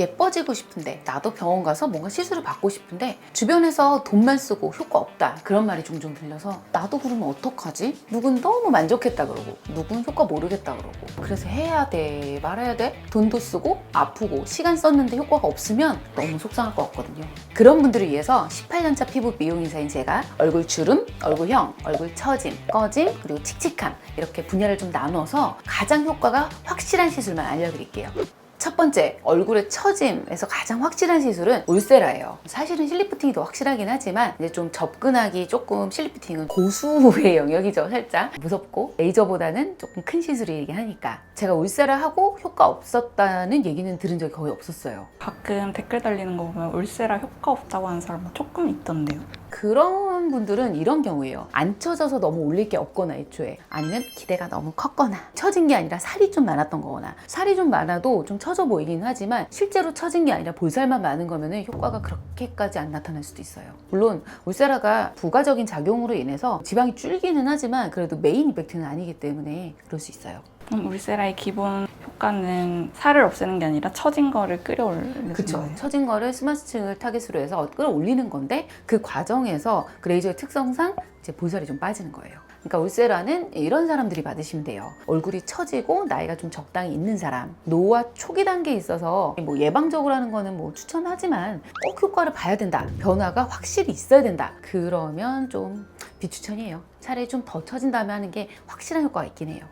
예뻐지고 싶은데 나도 병원 가서 뭔가 시술을 받고 싶은데 주변에서 돈만 쓰고 효과 없다 그런 말이 종종 들려서 나도 그러면 어떡하지? 누군 너무 만족했다 그러고 누군 효과 모르겠다 그러고 그래서 해야 돼 말아야 돼? 돈도 쓰고 아프고 시간 썼는데 효과가 없으면 너무 속상할 것 같거든요. 그런 분들을 위해서 18년차 피부 미용 인사인 제가 얼굴 주름, 얼굴형, 얼굴 처짐, 꺼짐 그리고 칙칙함 이렇게 분야를 좀 나눠서 가장 효과가 확실한 시술만 알려드릴게요 첫 번째, 얼굴의 처짐에서 가장 확실한 시술은 울세라예요. 사실은 실리프팅이 더 확실하긴 하지만 이제 좀 접근하기 조금 실리프팅은 고수의 영역이죠, 살짝. 무섭고 레이저보다는 조금 큰 시술이긴 하니까. 제가 울세라 하고 효과 없었다는 얘기는 들은 적이 거의 없었어요. 가끔 댓글 달리는 거 보면 울세라 효과 없다고 하는 사람 조금 있던데요. 그런 분들은 이런 경우예요. 안 처져서 너무 올릴 게 없거나 애초에 아니면 기대가 너무 컸거나 처진 게 아니라 살이 좀 많았던 거거나 살이 좀 많아도 좀 처져 보이긴 하지만 실제로 처진 게 아니라 볼살만 많은 거면은 효과가 그렇게까지 안 나타날 수도 있어요. 물론 울세라가 부가적인 작용으로 인해서 지방이 줄기는 하지만 그래도 메인 이펙트는 아니기 때문에 그럴 수 있어요. 울세라의 기본 효과는 살을 없애는 게 아니라 처진 거를 끌어올리는 그쵸. 거예요. 처진 거를 스마스층을 타겟으로 해서 끌어올리는 건데 그 과정에서 그 레이저의 특성상 이제 볼살이 좀 빠지는 거예요. 그러니까 울세라는 이런 사람들이 받으시면 돼요. 얼굴이 처지고 나이가 좀 적당히 있는 사람, 노화 초기 단계에 있어서 뭐 예방적으로 하는 거는 뭐 추천하지만 꼭 효과를 봐야 된다. 변화가 확실히 있어야 된다. 그러면 좀 비추천이에요. 차라리 좀 더 처진 다음에 하는 게 확실한 효과가 있긴 해요.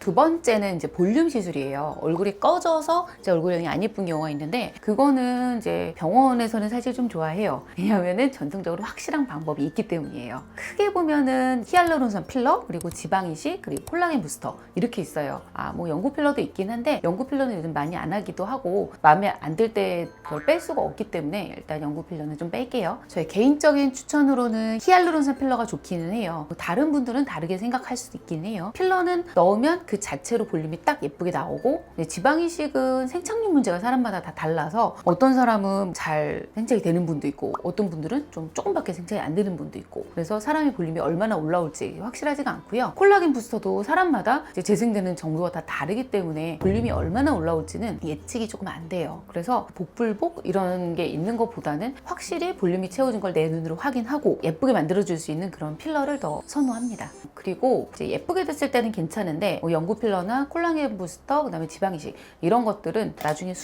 두 번째는 이제 볼륨 시술이에요. 얼굴이 꺼져서 이제 얼굴형이 안 예쁜 경우가 있는데 그거는 이제 병원에서는 사실 좀 좋아해요. 왜냐하면은 전통적으로 확실한 방법이 있기 때문이에요. 크게 보면은 히알루론산 필러 그리고 지방 이식 그리고 콜라겐 부스터 이렇게 있어요. 아 뭐 연구 필러도 있긴 한데 연구 필러는 요즘 많이 안 하기도 하고 마음에 안 들 때 그걸 뺄 수가 없기 때문에 일단 연구 필러는 좀 뺄게요. 저의 개인적인 추천으로는 히알루론산 필러가 좋기는 해요. 뭐 다른 분들은 다르게 생각할 수도 있긴 해요. 필러는 넣으면 그 자체로 볼륨이 딱 예쁘게 나오고 근데 지방 이식은 생착륙 문제가 사람마다 다 달라서 어떤 사람은 잘 생착이 되는 분도 있고 어떤 분들은 좀 조금밖에 생착이 안 되는 분도 있고 그래서 사람의 볼륨이 얼마나 올라올지 확실하지가 않고요. 콜라겐 부스터도 사람마다 재생되는 정도가 다 다르기 때문에 볼륨이 얼마나 올라올지는 예측이 조금 안 돼요. 그래서 복불복 이런 게 있는 것보다는 확실히 볼륨이 채워진 걸 내 눈으로 확인하고 예쁘게 만들어줄 수 있는 그런 필러를 더 선호합니다. 그리고 이제 예쁘게 됐을 때는 괜찮은데 뭐 연구 필러나 콜라겐 부스터 그다음에 지방 이식 이런 것들은 나중에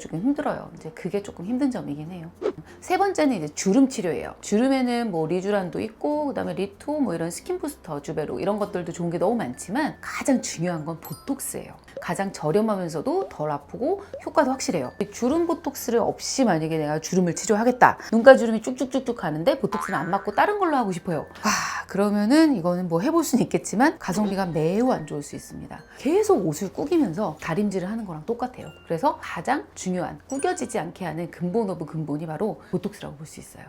조금 힘들어요. 이제 그게 조금 힘든 점이긴 해요. 세 번째는 이제 주름 치료예요. 주름에는 뭐 리쥬란도 있고 그다음에 리투 뭐 이런 스킨 부스터 주베로 이런 것들도 좋은 게 너무 많지만 가장 중요한 건 보톡스예요. 가장 저렴하면서도 덜 아프고 효과도 확실해요. 주름 보톡스를 없이 만약에 내가 주름을 치료하겠다. 눈가 주름이 쭉쭉쭉쭉 가는데 보톡스는 안 맞고 다른 걸로 하고 싶어요. 아, 그러면은 이거는 뭐 해볼 수는 있겠지만 가성비가 매우 안 좋을 수 있 습니다. 계속 옷을 꾸기면서 다림질을 하는 거랑 똑같아요. 그래서 가장 중요한 꾸겨지지 않게 하는 근본 오브 근본이 바로 보톡스라고 볼 수 있어요.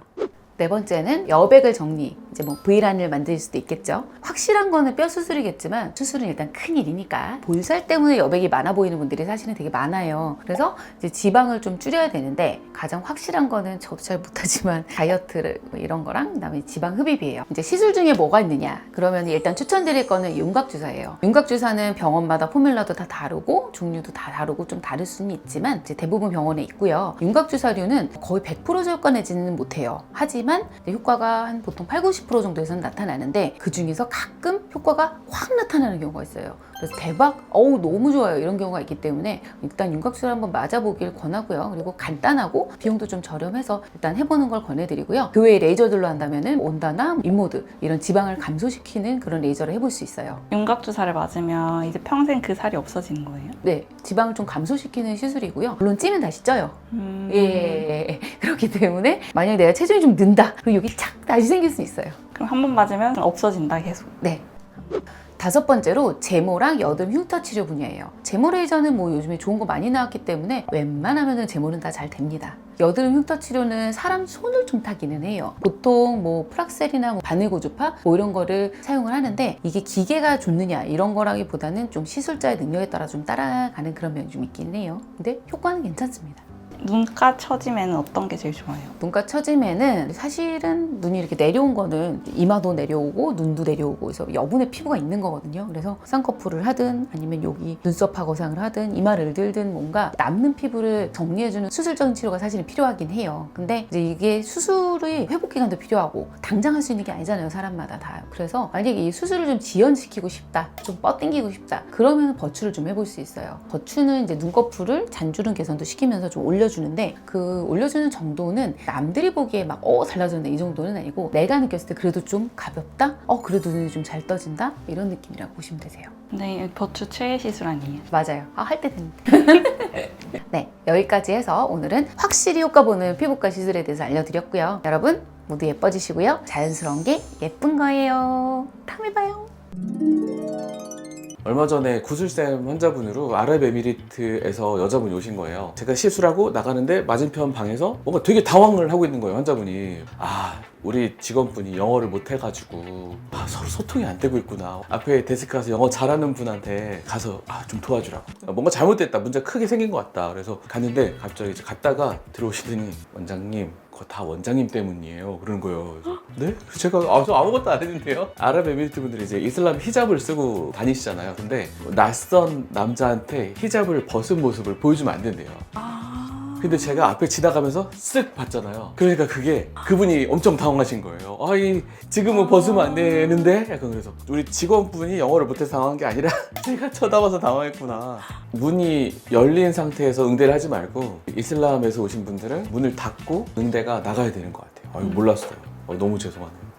네 번째는 여백을 정리, 이제 뭐 V라인을 만들 수도 있겠죠. 확실한 거는 뼈 수술이겠지만 수술은 일단 큰 일이니까 볼살 때문에 여백이 많아 보이는 분들이 사실은 되게 많아요. 그래서 이제 지방을 좀 줄여야 되는데 가장 확실한 거는 저도 잘 못하지만 다이어트 뭐 이런 거랑 그다음에 지방 흡입이에요. 이제 시술 중에 뭐가 있느냐? 그러면 일단 추천드릴 거는 윤곽 주사예요. 윤곽 주사는 병원마다 포뮬라도 다 다르고 종류도 다 다르고 좀 다를 수는 있지만 이제 대부분 병원에 있고요. 윤곽 주사류는 거의 100% 효과 내지는 못해요. 하지만 이제 효과가 한 보통 8, 90% 정도에서는 나타나는데 그 중에서 가끔 효과가 확 나타나는 경우가 있어요. 그래서 대박, 어우 너무 좋아요 이런 경우가 있기 때문에 일단 윤곽수를 한번 맞아보길 권하고요. 그리고 간단하고 비용도 좀 저렴해서 일단 해보는 걸 권해드리고요. 교외 레이저들로 한다면은 온다나 인모드 이런 지방을 감소시키는 그런 레이저를 해볼 수 있어요. 윤곽 주사를 맞으면 이제 평생 그 살이 없어지는 거예요? 네, 지방을 좀 감소시키는 시술이고요. 물론 찌면 다시 쪄요. 음... 예, 예, 예. 그렇기 때문에 만약 내가 체중이 좀 는 다, 그럼 여기 착 다시 생길 수 있어요. 그럼 한 번 맞으면 없어진다 계속. 네. 다섯 번째로 제모랑 여드름 흉터 치료 분야예요. 제모 레이저는 뭐 요즘에 좋은 거 많이 나왔기 때문에 웬만하면 제모는 다 잘 됩니다. 여드름 흉터 치료는 사람 손을 좀 타기는 해요. 보통 뭐 프락셀이나 뭐 바늘 고주파 뭐 이런 거를 사용을 하는데 이게 기계가 좋느냐 이런 거라기보다는 좀 시술자의 능력에 따라 좀 따라가는 그런 면이 좀 있긴 해요. 근데 효과는 괜찮습니다. 눈가 처짐에는 어떤 게 제일 좋아요? 눈가 처짐에는 사실은 눈이 이렇게 내려온 거는 이마도 내려오고 눈도 내려오고 그래서 여분의 피부가 있는 거거든요. 그래서 쌍꺼풀을 하든 아니면 여기 눈썹 거상을 하든 이마를 들든 뭔가 남는 피부를 정리해주는 수술적인 치료가 사실은 필요하긴 해요. 근데 이게 수술의 회복 기간도 필요하고 당장 할 수 있는 게 아니잖아요. 사람마다 다. 그래서 만약에 이 수술을 좀 지연시키고 싶다, 좀 뻗당기고 싶다. 그러면 버추를 좀 해볼 수 있어요. 버추는 이제 눈꺼풀을 잔주름 개선도 시키면서 좀 올려 주는데 그 올려주는 정도는 남들이 보기에 막 어 달라졌네 이 정도는 아니고 내가 느꼈을 때 그래도 좀 가볍다. 어 그래도 눈이 좀 잘 떠진다. 이런 느낌이라고 보시면 되세요. 네, 버추 최애 시술 아니에요? 맞아요. 아, 할 때 됐는데. 네, 여기까지 해서 오늘은 확실히 효과 보는 피부과 시술에 대해서 알려드렸고요. 여러분 모두 예뻐지시고요. 자연스러운 게 예쁜 거예요. 다음에 봐요. 얼마 전에 구슬쌤 환자분으로 아랍에미리트에서 여자분이 오신 거예요. 제가 시술하고 나가는데 맞은편 방에서 뭔가 되게 당황을 하고 있는 거예요, 환자분이. 아, 우리 직원분이 영어를 못해가지고 아, 서로 소통이 안 되고 있구나. 앞에 데스크 가서 영어 잘하는 분한테 가서 아, 좀 도와주라고. 뭔가 잘못됐다. 문제 크게 생긴 것 같다. 그래서 갔는데 갑자기 이제 갔다가 들어오시더니 원장님 그거 다 원장님 때문이에요. 그러는 거예요. 그래서 네? 제가 아, 저 아무것도 안 했는데요. 아랍에미리트 분들이 이제 이슬람 히잡을 쓰고 다니시잖아요. 근데 낯선 남자한테 히잡을 벗은 모습을 보여주면 안 된대요. 근데 제가 앞에 지나가면서 쓱 봤잖아요. 그러니까 그게 그분이 엄청 당황하신 거예요. 아 이 지금은 벗으면 안 되는데 약간 그래서 우리 직원분이 영어를 못해서 당황한 게 아니라 제가 쳐다봐서 당황했구나. 문이 열린 상태에서 응대를 하지 말고 이슬람에서 오신 분들은 문을 닫고 응대가 나가야 되는 것 같아요. 아유 몰랐어요. 어, 너무 죄송하네요.